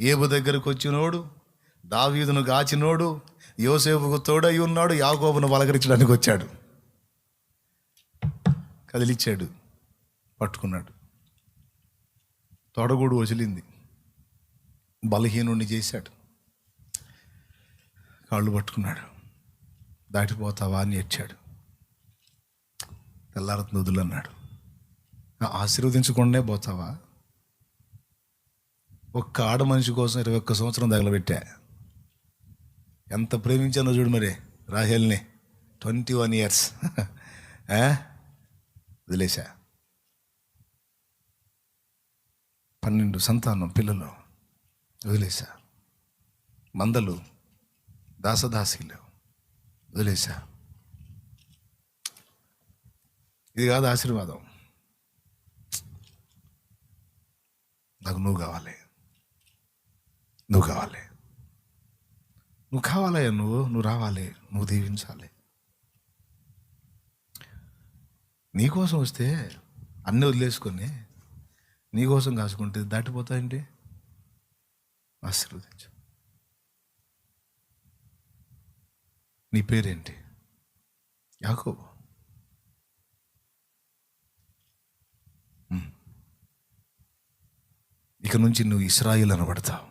ఏబు దగ్గరకు వచ్చినోడు దావీదును గాచినోడు యోసేపుకు తోడై ఉన్నాడు యాగోబును వలకరించడానికి వచ్చాడు. కదిలిచ్చాడు పట్టుకున్నాడు. తొడగూడు వసిలింది. బలహీనుణ్ణి చేశాడు. కాళ్ళు పట్టుకున్నాడు. దాటిపోతావా అని ఏడ్చాడు. తెల్లారత్ నుదులు అన్నాడు ఆశీర్వదించకుండానే పోతావా? ఒక్క ఆడ మనిషి కోసం ఇరవై ఒక్క సంవత్సరం తగలబెట్టా. ఎంత ప్రేమించానో చూడు మరి రాహేల్ని. Twenty one years. వదిలేశా. పన్నెండు సంతానం పిల్లలు. వదిలేశా. మందలు. దాసదాసీలు. వదిలేశా. ఇది కాదు ఆశీర్వాదం. నాకు నువ్వు కావాలి. నువ్వు కావాలి. నువ్వు కావాలయ్యా నువ్వు నువ్వు రావాలి నువ్వు దీవించాలి. నీకోసం వస్తే అన్నీ వదిలేసుకొని నీకోసం కాసుకుంటే దాటిపోతాయండి ఆశీర్వదించు. నీ పేరేంటి? యాకోబు. ఇక నుంచి నువ్వు ఇస్రాయిల్ అనబడతావు.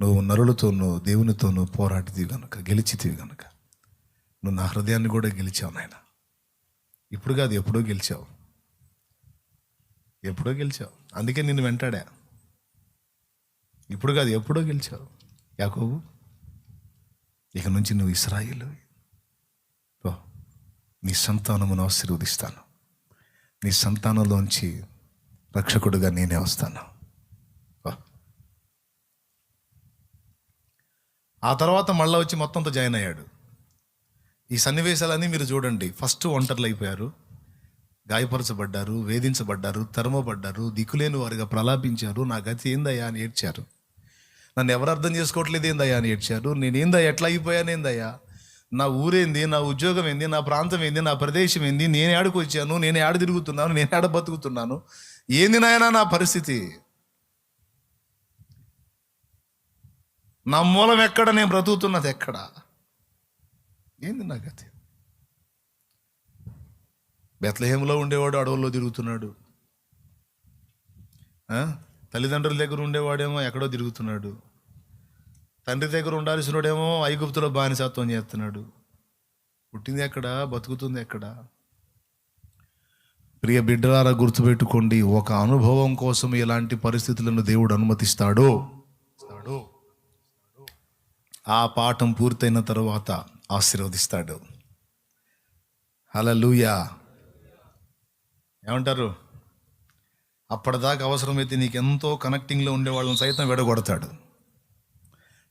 నువ్వు నరులతోనూ దేవునితోనూ పోరాడితివి కనుక గెలిచితివి కనుక నువ్వు నా హృదయాన్ని కూడా గెలిచావు నాయన. ఇప్పుడు కాదు ఎప్పుడో గెలిచావు. ఎప్పుడో గెలిచావు. అందుకే నిన్ను వెంటాడా. ఇప్పుడు కాదు ఎప్పుడో గెలిచావు. యాకోబు ఇక నుంచి నువ్వు ఇస్రాయిల్ నీ సంతానమును ఆశీర్వదిస్తాను. నీ సంతానంలోంచి రక్షకుడుగా నేనే వస్తాను. ఆ తర్వాత మళ్ళీ వచ్చి మొత్తంతో జాయిన్ అయ్యాడు. ఈ సన్నివేశాలన్నీ మీరు చూడండి. ఫస్ట్ ఒంటర్లు అయిపోయారు గాయపరచబడ్డారు వేధించబడ్డారు తరమబడ్డారు దిక్కులేని వారిగా ప్రలాపించారు. నా గతి ఏందయ్యా అని ఏడ్చారు. నన్ను ఎవరు అర్థం చేసుకోవట్లేదు ఏందయ్యా అని ఏడ్చారు. నేనేందా ఎట్లా అయిపోయాను ఏందయ్యా? నా ఊరేంది నా ఉద్యోగం ఏంది నా ప్రాంతం ఏంది నా ప్రదేశం ఏంది నేను ఏడకు వచ్చాను నేను ఆడ తిరుగుతున్నాను నేను ఆడ బతుకుతున్నాను ఏంది నాయనా నా పరిస్థితి? నా మూలం ఎక్కడ నేను బ్రతుకుతున్నది ఎక్కడ? ఏంది నా గతి? బెత్లహేములో ఉండేవాడు అడవుల్లో తిరుగుతున్నాడు. తల్లిదండ్రుల దగ్గర ఉండేవాడేమో ఎక్కడో తిరుగుతున్నాడు. తండ్రి దగ్గర ఉండాల్సినోడేమో ఐగుప్తులో బానిసత్వం చేస్తున్నాడు. పుట్టింది ఎక్కడ బతుకుతుంది ఎక్కడ? ప్రియ బిడ్డలారా గుర్తుపెట్టుకోండి ఒక అనుభవం కోసం ఎలాంటి పరిస్థితులను దేవుడు అనుమతిస్తాడో? ఇస్తాడో? ఆ పాఠం పూర్తయిన తర్వాత ఆశీర్వదిస్తాడు. హలలుయా ఏమంటారు? అప్పటిదాకా అవసరమైతే నీకు ఎంతో కనెక్టింగ్లో ఉండే వాళ్ళని సైతం విడగొడతాడు.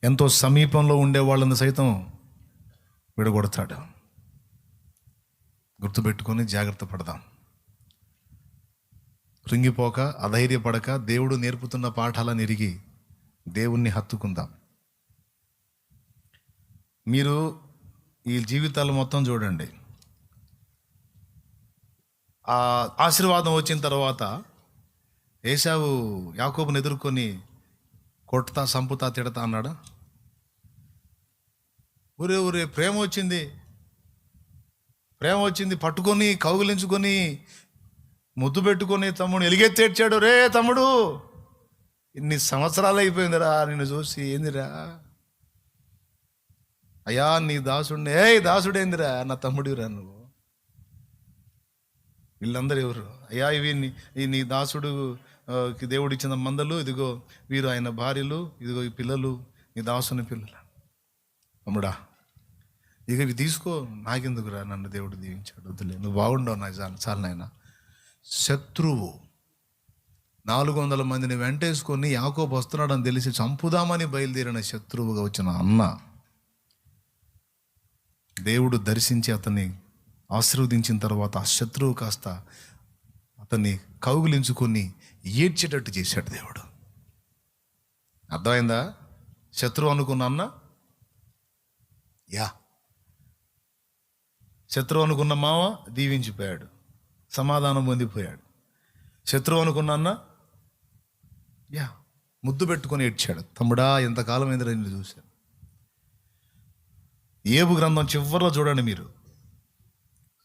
ఎంతో సమీపంలో ఉండే వాళ్ళని సైతం విడగొడతాడు. గుర్తుపెట్టుకొని జాగ్రత్త పడదాం. కృంగిపోక అధైర్యపడక దేవుడు నేర్పుతున్న పాఠాలను ఎరిగి దేవుణ్ణి హత్తుకుందాం. మీరు ఈ జీవితాలు మొత్తం చూడండి. ఆ ఆశీర్వాదం వచ్చిన తర్వాత ఏసావు యాకోబుని ఎదుర్కొని కొట్టుతా సంపుతా తిడతా అన్నాడా? ఊరే ఊరే ప్రేమ వచ్చింది. ప్రేమ వచ్చింది. పట్టుకొని కౌగులించుకొని ముద్దు పెట్టుకొని తమ్ముడు ఎలిగెత్తేడ్చాడు రే తమ్ముడు ఇన్ని సంవత్సరాలు అయిపోయిందిరా నిన్ను చూసి. ఏందిరా? అయ్యా నీ దాసుడిని ఏ దాసుడేందిరా? నా తమ్ముడిరా నువ్వు. వీళ్ళందరూ ఎవరు? అయ్యా ఇవి నీ ఈ నీ దాసుడు ఆ, దేవుడు ఇచ్చిన మందలు ఇదిగో వీరు ఆయన భార్యలు ఇదిగో ఈ పిల్లలు నీ దాసుని పిల్లలు. తమ్ముడా ఇక ఇవి తీసుకో. నాకెందుకురా నన్ను దేవుడు దీవించాడు? వద్దులే నువ్వు బాగుండవు నా చాలు చాలు నాయన. శత్రువు. నాలుగు వందల మందిని వెంటేసుకొని యాకోబు వస్తున్నాడని తెలిసి చంపుదామని బయలుదేరిన శత్రువుగా వచ్చిన అన్న. దేవుడు దర్శించి అతన్ని ఆశీర్వదించిన తర్వాత ఆ శత్రువు కాస్త అతన్ని కౌగులించుకొని ఏడ్చేటట్టు చేశాడు దేవుడు. అర్థమైందా? శత్రువు అనుకున్న అన్న? యా. శత్రువు అనుకున్న మావ దీవించిపోయాడు. సమాధానం పొందిపోయాడు. శత్రువు అనుకున్న అన్న? యా. ముద్దు పెట్టుకొని ఏడ్చాడు. తమ్ముడా ఎంతకాలం అయిందిరా నిన్ను చూశాను? ఏబు గ్రంథం చివరిలో చూడండి మీరు.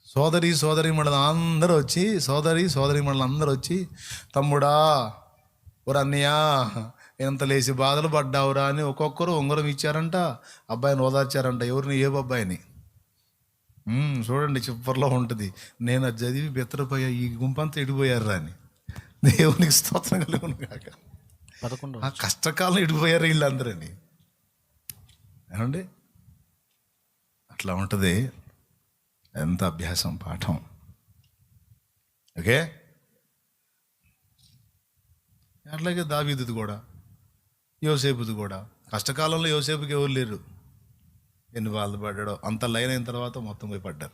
సోదరి సోదరి మండలం అందరూ వచ్చి సోదరి సోదరి మండలం అందరూ వచ్చి తమ్ముడా ఓ అన్నయ్య ఎంత లేచి బాధలు పడ్డావురా అని ఒక్కొక్కరు ఉంగరం ఇచ్చారంట అబ్బాయిని ఓదార్చారంట ఎవరిని? ఏ అబ్బాయిని. చూడండి చివరిలో ఉంటుంది. నేను అది చదివి బెత్తరపోయా ఈ గుంపంతా ఎడిపోయారా అని. దేవునికి స్తోత్రం కలుగును కాక పదకొండు ఆ కష్టకాలం ఎడిపోయారు వీళ్ళందరని ఏమండి? అట్లా ఉంటుంది. ఎంత అభ్యాసం పాఠం. ఓకే? అట్లాగే దావీదుది కూడా యోసేపుది కూడా. కష్టకాలంలో యోసేపుకి ఎవరు లేరు. ఎన్ని వాళ్ళు పడ్డాడో. అంత లైన్ అయిన తర్వాత మొత్తం పోయి పడ్డారు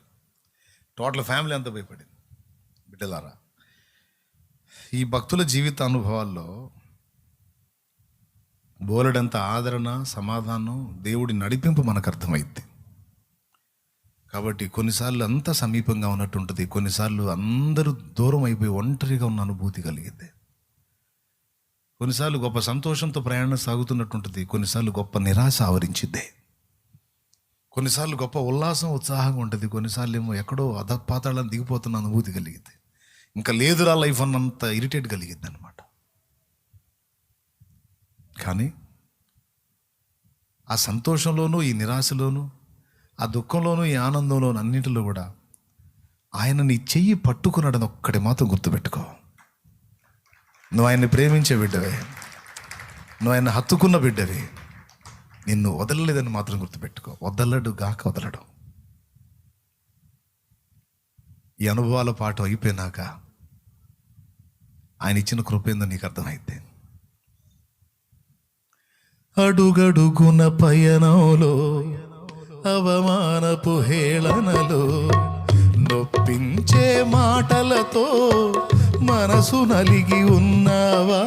టోటల్ ఫ్యామిలీ అంతా భయపడింది. బిడ్డలారా ఈ భక్తుల జీవిత అనుభవాల్లో బోలెడంత ఆదరణ సమాధానం దేవుడి నడిపింపు మనకు అర్థమైంది కాబట్టి కొన్నిసార్లు అంత సమీపంగా ఉన్నట్టు ఉంటుంది కొన్నిసార్లు అందరూ దూరం అయిపోయి ఒంటరిగా ఉన్న అనుభూతి కలిగింది కొన్నిసార్లు గొప్ప సంతోషంతో ప్రయాణం సాగుతున్నట్టు ఉంటుంది కొన్నిసార్లు గొప్ప నిరాశ ఆవరించింది కొన్నిసార్లు గొప్ప ఉల్లాసం ఉత్సాహంగా ఉంటుంది. కొన్నిసార్లు ఏమో ఎక్కడో అధపాతాళం దిగిపోతున్న అనుభూతి కలిగింది ఇంకా లేదురా లైఫ్ అన్నంత ఇరిటేట్ కలిగింది అనమాట కానీ ఆ సంతోషంలోనూ ఈ నిరాశలోనూ ఆ దుఃఖంలోనూ ఈ ఆనందంలోనూ అన్నింటిలో కూడా ఆయన నీ చెయ్యి పట్టుకున్నాడని ఒక్కటి మాత్రం గుర్తుపెట్టుకో. నువ్వు ఆయన్ని ప్రేమించే బిడ్డవే. నువ్వు ఆయన హత్తుకున్న బిడ్డవే. నిన్ను వదలలేదని మాత్రం గుర్తుపెట్టుకో. వదలడు గాక వదలడు. ఈ అనుభవాల పాటు అయిపోయినాక ఆయన ఇచ్చిన కృపేందో నీకు అర్థమైతే. అడుగడుగున పయనంలో అవమానపు హేళనలు నొప్పించే మాటలతో మనసు నలిగి ఉన్నావా?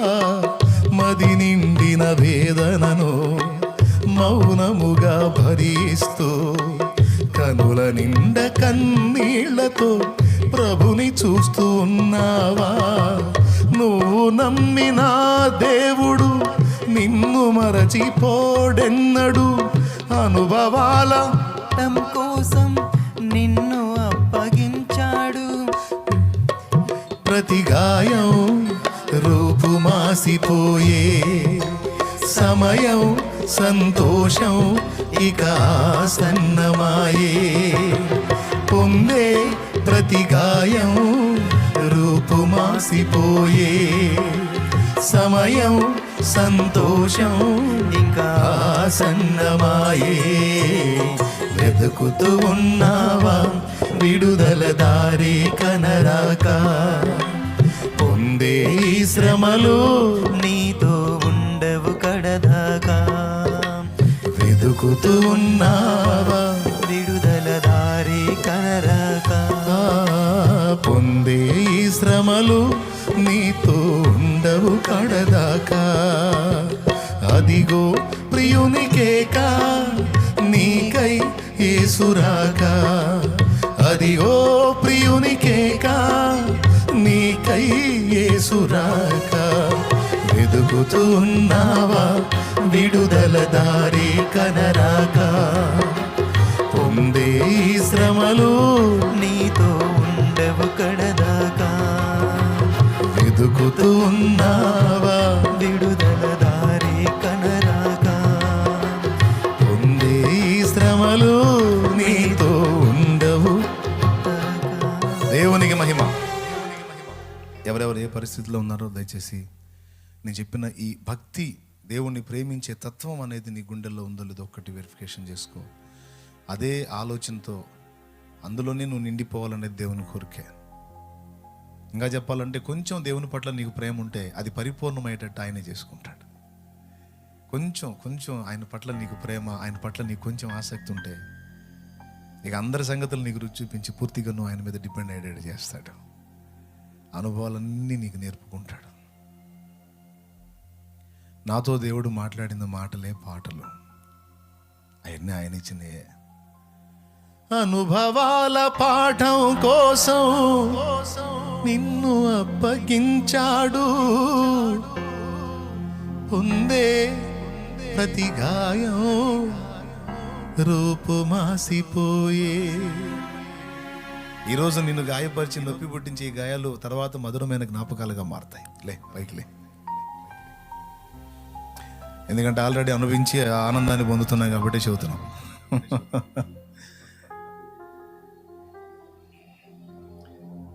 మది నిండిన వేదనను మౌనముగా భరిస్తూ కనుల నిండ కన్నీళ్ళతో ప్రభుని చూస్తూ ఉన్నావా? నువ్వు నమ్మిన దేవుడు నిన్ను మరచిపోడెన్నడు అనుభవాల కోసం నిన్ను అప్పగించాడు. ప్రతి గాయం రూపుమాసిపోయే సమయం సంతోషం ఇక సన్నమాయే పొందే ప్రతి గాయం రూపుమాసిపోయే సమయం సంతోషం ఇంకా సన్నమాయే వెతుకుతూ ఉన్నావా విడుదల దారి కనరాక? పొందే శ్రమలో శ్రమలు నీతో ఉండవు కడదాకా. వెతుకుతూ ఉన్నావా విడుదల దారి కనరాక? పొందే శ్రమలు అదిగో ప్రియునికేకా నీకై ఏసురాక అదిగో ప్రియునికేకా నీకై ఏసురాక వెతుకుతూ ఉన్నావా విడుదల దారి కనరాక. పొందే శ్రమలు నీతో ఉండవు కడదాకా. వెతుకుతూ ఉన్నావా పరిస్థితిలో ఉన్నారో దయచేసి నేను చెప్పిన ఈ భక్తి దేవుణ్ణి ప్రేమించే తత్వం అనేది నీ గుండెల్లో ఉందో లేదో ఒక్కటి వెరిఫికేషన్ చేసుకో. అదే ఆలోచనతో అందులోనే నువ్వు నిండిపోవాలనేది దేవుని కోరికే. ఇంకా చెప్పాలంటే కొంచెం దేవుని పట్ల నీకు ప్రేమ ఉంటే అది పరిపూర్ణమయ్యేటట్టు ఆయనే చేసుకుంటాడు. కొంచెం కొంచెం ఆయన పట్ల నీకు ప్రేమ ఆయన పట్ల నీకు కొంచెం ఆసక్తి ఉంటే ఇక అందరి సంగతులు నీకు రుచి చూపించి పూర్తిగా నువ్వు ఆయన మీద డిపెండ్ అయ్యేటట్టు చేస్తాడు. అనుభవాలన్నీ నీకు నేర్పుకుంటాడు. నాతో దేవుడు మాట్లాడిన మాటలే పాటలు. అవన్నీ ఆయన ఇచ్చినయే. అనుభవాల పాఠం కోసం నిన్ను అప్పగించాడు. పొందే ప్రతి గాయం రూపుమాసిపోయే ఈరోజు నిన్ను గాయపరిచి నొప్పి పుట్టించే ఈ గాయాలు తర్వాత మధురమైన జ్ఞాపకాలుగా మారతాయి. లే పైకి లే. ఎందుకంటే ఆల్రెడీ అనుభవించి ఆ ఆనందాన్ని పొందుతున్నాం కాబట్టి చెబుతున్నాం.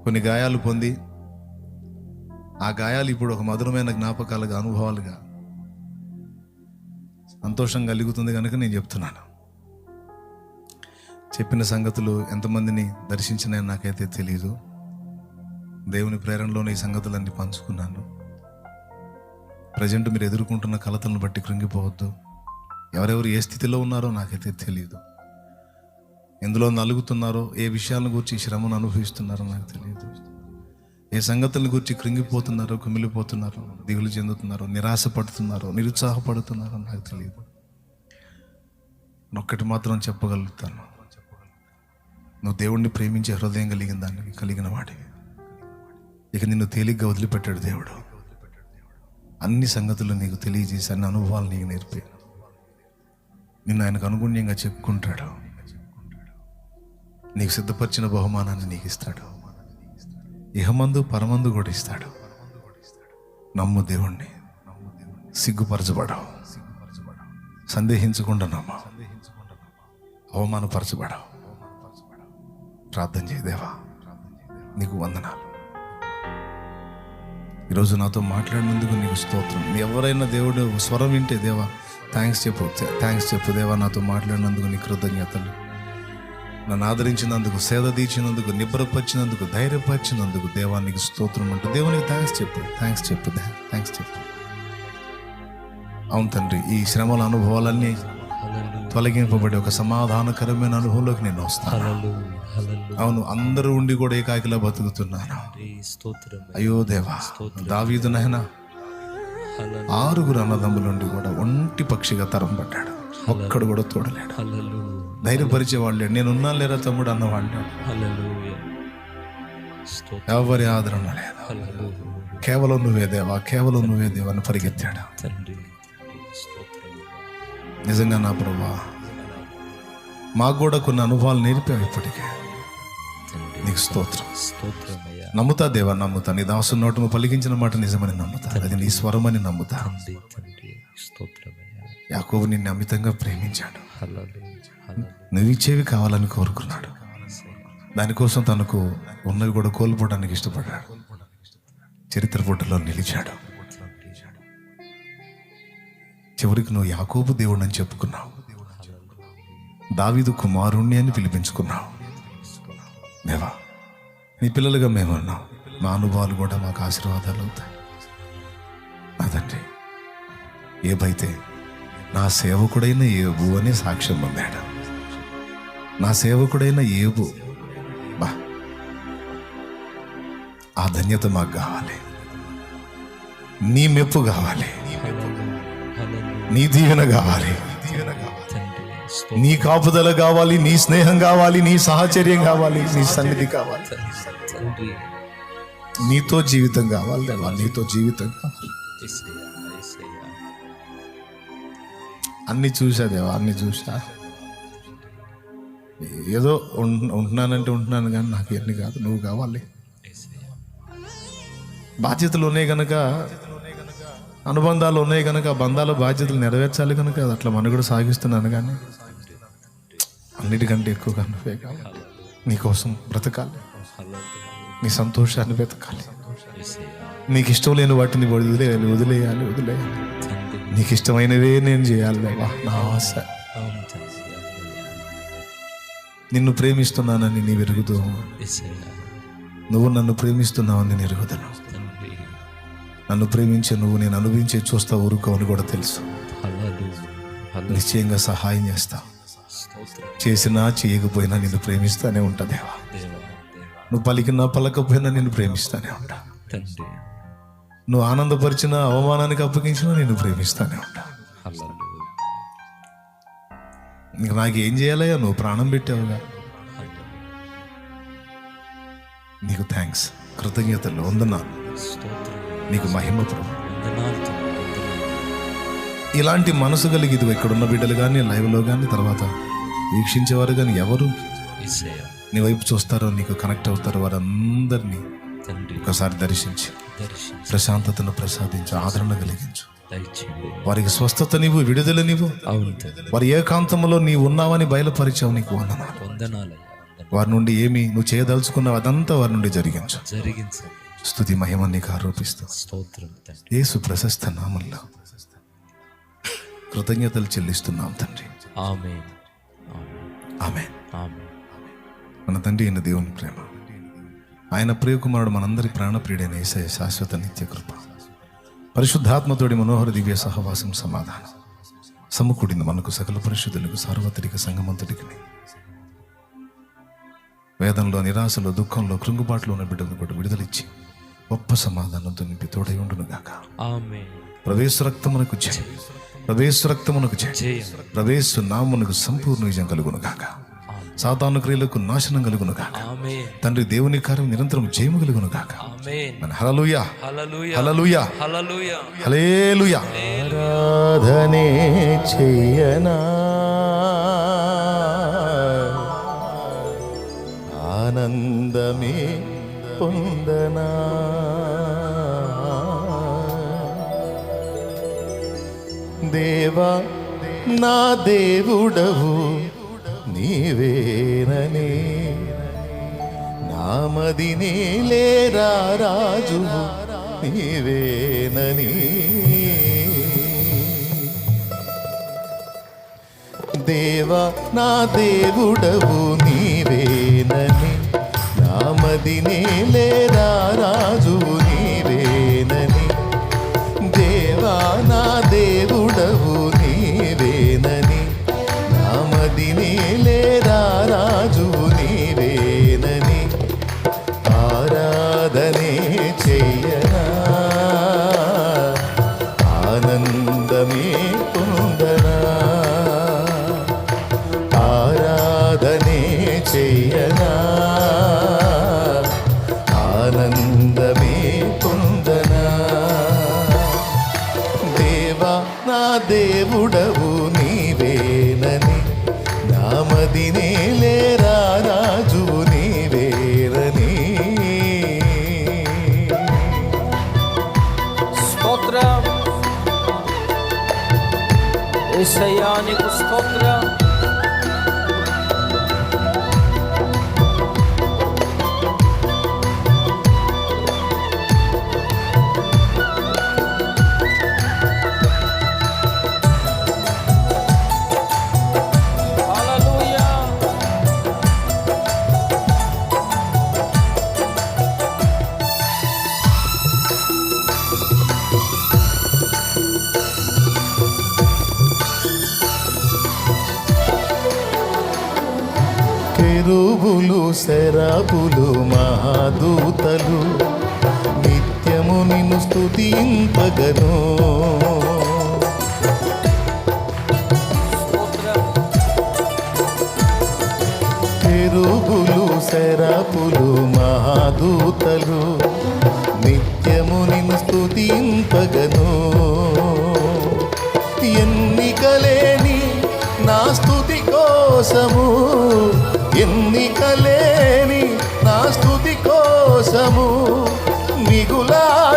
కొన్ని గాయాలు పొంది ఆ గాయాలు ఇప్పుడు ఒక మధురమైన జ్ఞాపకాలుగా అనుభవాలుగా సంతోషం కలుగుతుంది కనుక నేను చెప్తున్నాను. చెప్పిన సంగతులు ఎంతమందిని దర్శించినా నాకైతే తెలియదు దేవుని ప్రేరణలోనే ఈ సంగతులన్నీ పంచుకున్నాను. ప్రజెంట్ మీరు ఎదుర్కొంటున్న కలతలను బట్టి కృంగిపోవద్దు. ఎవరెవరు ఏ స్థితిలో ఉన్నారో నాకైతే తెలియదు ఎందులో నలుగుతున్నారో ఏ విషయాలను గురించి శ్రమను అనుభవిస్తున్నారో నాకు తెలియదు ఏ సంగతులను గురించి కృంగిపోతున్నారో కుమిలిపోతున్నారో దిగులు చెందుతున్నారో నిరాశపడుతున్నారో నిరుత్సాహపడుతున్నారో నాకు తెలియదు ఒక్కటి మాత్రం చెప్పగలుగుతాను. నువ్వు దేవుణ్ణి ప్రేమించే హృదయం కలిగిన దాన్ని కలిగిన వాడివి. ఇక నిన్ను తేలిగ్గా వదిలిపెట్టాడు దేవుడు. అన్ని సంగతులు నీకు తెలియజేసి అన్ని అనుభవాలు నీకు నేర్పి. నిన్ను ఆయనకు అనుగుణ్యంగా చెప్పుకుంటాడు. నీకు సిద్ధపరిచిన బహుమానాన్ని నీకు ఇస్తాడు. ఇహమందు పరమందు కూడా ఇస్తాడు. నమ్ము దేవుణ్ణి. సిగ్గుపరచబడవు. సందేహించకుండా నమ్మ. అవమానపరచబడవు. ప్రార్థన చేయదేవా నీకు వందనాలు. ఈరోజు నాతో మాట్లాడినందుకు నీకు స్తోత్రం. ఎవరైనా దేవుడు స్వరం వింటే దేవా థ్యాంక్స్ చెప్పు థ్యాంక్స్ చెప్పు దేవా నాతో మాట్లాడినందుకు నీ కృతజ్ఞతలు. నన్ను ఆదరించినందుకు సేద తీర్చినందుకు నిబ్బరపరిచినందుకు ధైర్యపరిచినందుకు దేవానికి స్తోత్రం అంటూ దేవునికి థ్యాంక్స్ చెప్పు థ్యాంక్స్ చెప్పు థ్యాంక్స్ చెప్పు. అవును తండ్రి ఈ శ్రమల అనుభవాలన్నీ తొలగింపబడి ఒక సమాధానకరమైన అనుభవంలోకి నేను వస్తాను. అవును అందరూ ఉండి కూడా ఏకాకిలా బతుకుతున్నాను అయ్యో దేవా దావీదు నహన హల్లెలూయా, ఆరుగురు అన్నదమ్ములుండి కూడా ఒంటి పక్షిగా తరం పడ్డాడు ఒక్కడు కూడా తోడలేడు. హల్లెలూయా, ధైర్యపరిచే వాళ్ళే నేను ఉన్నాను లేరా తమ్ముడు అన్నవాళ్ళు ఎవరి ఆదరణ లేదు. కేవలం నువ్వే దేవా కేవలం నువ్వే దేవా అని పరిగెత్తాడు. నిజంగా నా ప్రభా మాకు కూడా కొన్ని అనుభవాలు నేర్పావు ఇప్పటికే. నీకు స్తోత్రం. స్తోత్రమయ్యా నమ్ముతా దేవా నమ్ముతా. నీ దాసు నోటు నువ్వు పలికించిన మాట నిజమని నమ్ముతా. అది నీ స్వరమని నమ్ముతా. యాకోబు నిన్ను అమితంగా ప్రేమించాడు. నువ్వు ఇచ్చేవి కావాలని కోరుకున్నాడు. దానికోసం తనకు ఉన్నవి కూడా కోల్పోవడానికి ఇష్టపడ్డాడు. చరిత్ర పుటలో నిలిచాడు. చివరికి నువ్వు యాకోబు దేవుడు అని చెప్పుకున్నావు. దావిదు కుమారుణ్ణి అని పిలిపించుకున్నావు. దేవా నీ పిల్లలుగా మేము ఉన్నాం మా అనుభవాలు కూడా మాకు ఆశీర్వాదాలు అవుతాయి. అదండి ఏవైతే నా సేవకుడైన ఏబు అనే సాక్ష్యం పొందాడు. నా సేవకుడైన ఏబు బా ఆ ధన్యత మాకు కావాలి. నీ మెప్పు కావాలి. హల్లెలూయా. నీ దీవెన కావాలి. నీ కాపుదల కావాలి నీ స్నేహం కావాలి నీ సాహచర్యం కావాలి నీ సన్నిధి కావాలి. నీతో జీవితం కావాలి దేవా నీతో జీవితం కావాలి. అన్ని చూసా దేవా అన్ని చూసా ఏదో ఉంటున్నానంటే ఉంటున్నాను కానీ నాకు ఎన్ని కాదు నువ్వు కావాలి. బాధ్యతలు ఉన్నాయి కనుక అనుబంధాలు ఉన్నాయి కనుక ఆ బంధాల బాధ్యతలు నెరవేర్చాలి కనుక అది అట్లా మనుగడ సాగిస్తున్నాను కానీ అన్నిటికంటే ఎక్కువగా నువ్వే కావాలి నీకోసం బ్రతకాలి. నీ సంతోషాన్ని యేసయ్యా. నీకు ఇష్టం లేని వాటిని వదిలేయాలి వదిలేయాలి వదిలేయాలి నీకు ఇష్టమైనవే నేను చేయాలి దేవా నా ఆశ. నిన్ను ప్రేమిస్తున్నానని నీ వెరుగుతూ యేసయ్యా. నువ్వు నన్ను ప్రేమిస్తున్నావని నేను ఎరుగుదను నన్ను ప్రేమించే నువ్వు నేను అనుభవించే చూస్తా ఊరుకోవని కూడా తెలుసు. నిశ్చయంగా సహాయం చేస్తా. చేసినా చేయకపోయినా నిన్ను ప్రేమిస్తానే ఉంటా దేవా. నువ్వు పలికినా పలకపోయినా నిన్ను ప్రేమిస్తానే ఉంటా. నువ్వు ఆనందపరిచిన అవమానానికి అప్పగించినా నిన్ను ప్రేమిస్తానే ఉంటా. ఇంక నాకు ఏం చేయాలయ్యా? నువ్వు ప్రాణం పెట్టావుగా. నీకు థ్యాంక్స్ కృతజ్ఞతలు వందనాలు. స్తోత్రం. నీకు మహిమ ప్రభు. ఇలాంటి మనసు కలిగి ఇది ఇక్కడున్న బిడ్డలు కానీ లైవ్లో కానీ తర్వాత వీక్షించేవారు కానీ ఎవరు? నీ వైపు చూస్తారో నీకు కనెక్ట్ అవుతారో వారందరినీ ఒకసారి దర్శించి ప్రశాంతతను ప్రసాదించు ఆదరణ కలిగించు. వారికి స్వస్థత నీవు విడుదల నీవు. వారి ఏకాంతంలో నీవు ఉన్నావని బయలుపరిచావు నీకు వందనాలు. వారి నుండి ఏమి నువ్వు చేయదలుచుకున్నావు అదంతా వారి నుండి జరిగించు. జరిగించండి. స్తుతి మహిమ నీకు ఆరోపిస్తూ స్తోత్రం యేసు ప్రశస్త నామంలో కృతజ్ఞతలు చెల్లిస్తున్నాం తండ్రి. ఆమె ఆమె ఆమె మన తండ్రి అయిన దేవుని ప్రేమ. ఆయన ప్రియకుమారుడు మనందరి ప్రాణప్రియుడైన ఏసయ శాశ్వత నిత్య కృప. పరిశుద్ధాత్మతోడి మనోహర దివ్య సహవాసం సమాధానం. సమకూడింది మనకు సకల పరిశుద్ధులకు సార్వత్రిక సంగమంతుడికి వేదంలో నిరాశలో దుఃఖంలో కృంగుబాటులో ఉన్న బిడ్డలను కూడా విడుదలిచ్చి గొప్ప సమాధానంతో నింపి తోడై ఉండును గాక. ఆమె ప్రవేశ రక్తమునకు జయ ప్రవేశ రక్తమునకు జయ జయం ప్రవేశ నామునకు సంపూర్ణ విజయం కలుగును గాక. సాతాను క్రియలకు నాశనం కలుగును గాక. తండ్రి దేవుని కార్యం నిరంతరం జయము కలుగును గాక. ఆమె మన హలలుయా హల్లెలూయా. హలలుయా హల్లెలూయా. హలేలుయా ఆరాధనే చెయ్యనా ఆనందమే పొందనా. దేవా నా దేవుడవు నీవేననే. నామది నీలేరా రాజు నీవేనని. దేవా నా దేవుడవు నీవేనని. నామది నీలేరా రాజు నీవేనని. దేవా నా దేవుడవు శరాపులు మహాదూతలు నిత్యము నిన్ను స్తుతింపగను. స్తోత్రం. కెరూబులు శరాపులు మహాదూతలు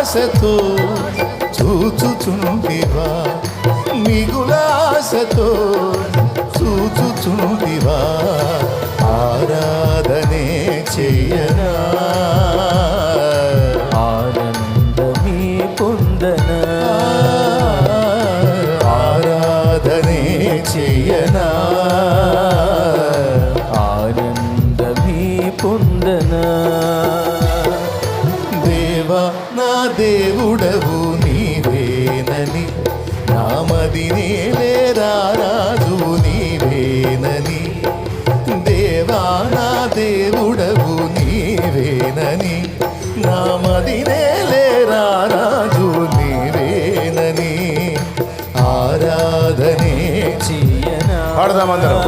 మిగులాశతో చూచుచుంటివా? మిగులాశతో చూచుచుంటివా? ఆరాధనే చెయ్యరా దేవుడవు నీవేనని నామది లేరా రాజు నీవేనని దేవానా దేవుడవు నీవేనని నామది లేరా రాజు నీవేనని ఆరాధనే చేయనా పాడదామందరం.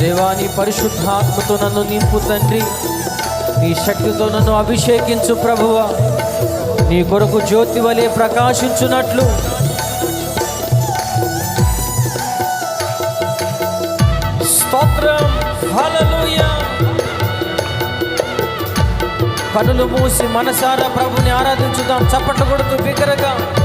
దేవాని పరిశుద్ధాత్మతో నన్ను నింపు తండ్రి. నీ శక్తితో నన్ను అభిషేకించు ప్రభువ. నీ కొరకు జ్యోతి వలె ప్రకాశించున్నట్లు స్తోత్రం. కనులు మూసి మనసారా ప్రభుని ఆరాధించుదాం. చప్పట్లు కొడుతూ బిగ్గరగా.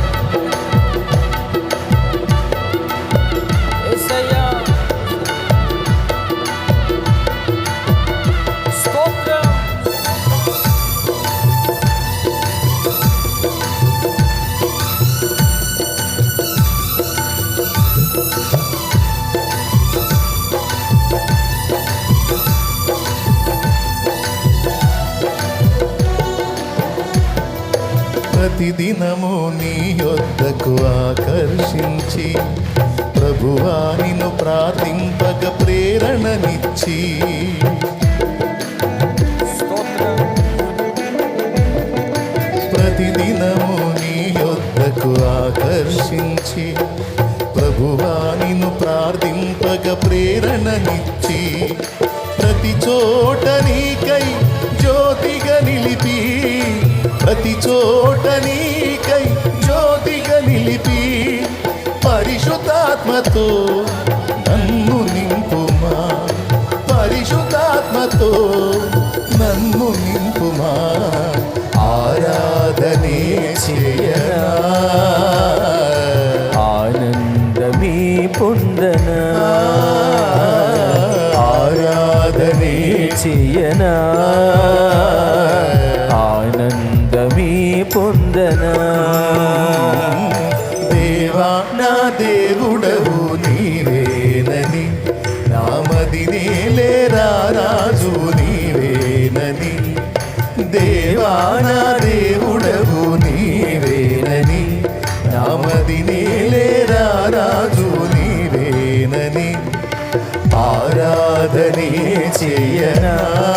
ప్రతిదినము నీ యొద్దకు ఆకర్షించి ప్రభువాణిను ప్రార్థింపక ప్రేరణనిచ్చి. స్తోత్రం ప్రతిదినము నీ యొద్దకు ఆకర్షించి ప్రభువా నిన్ను ప్రార్థింపక ప్రేరణనిచ్చి. ప్రతి చోట నీకై జ్యోతిగా నిలిపి ప్రతి చోట నీకై జ్యోతిగా నిలిపి పరిశుద్ధాత్మతో నన్ను నింపుమా? పరిశుద్ధాత్మతో నన్ను నింపుమా? Tiana. Tiana.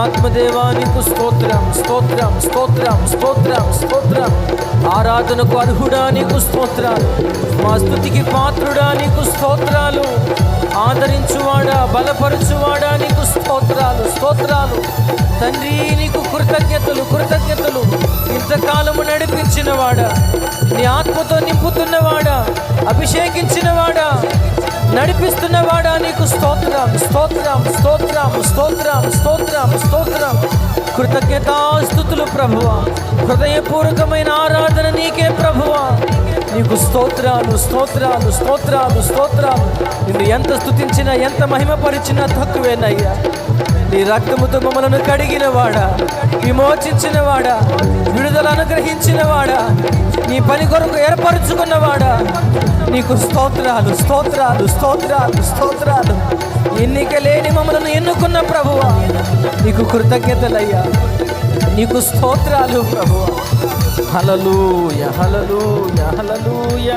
పరమాత్మదేవానికి స్తోత్రం స్తోత్రం స్తోత్రం స్తోత్రం స్తోత్రం. ఆరాధనకు అర్హుడా నీకు స్తోత్రాలు మా స్థుతికి పాత్రుడా నీకు స్తోత్రాలు. ఆదరించువాడా బలపరచువాడా నీకు స్తోత్రాలు స్తోత్రాలు. తండ్రి నీకు కృతజ్ఞతలు కృతజ్ఞతలు. ఇంతకాలము నడిపించినవాడా నీ ఆత్మతో నింపుతున్నవాడా అభిషేకించినవాడా. నడిపిస్తున్నవాడా నీకు స్తోత్రం స్తోత్రం స్తోత్రం స్తోత్రం స్తోత్రం స్తోత్రం. కృతజ్ఞతాస్థుతులు ప్రభువా. హృదయపూర్వకమైన ఆరాధన నీకే ప్రభువా. నీకు స్తోత్రాలు స్తోత్రాలు స్తోత్రాలు స్తోత్రాలు. నిన్ను ఎంత స్థుతించినా ఎంత మహిమపరిచినా తక్కువేనయ్యా. నీ రక్తముతో మమ్మలను కడిగిన వాడా? విమోచించిన వాడా? విడుదల అనుగ్రహించిన వాడా? నీ పని కొరకు ఏర్పరచుకున్నవాడా నీకు స్తోత్రాలు స్తోత్రాలు స్తోత్రాలు స్తోత్రాలు. ఎన్నిక లేని మమ్మలను ఎన్నుకున్న ప్రభువా? నీకు కృతజ్ఞతలయ్యా. నీకు స్తోత్రాలు ప్రభువా. హలలు హలలుయ హలలుయ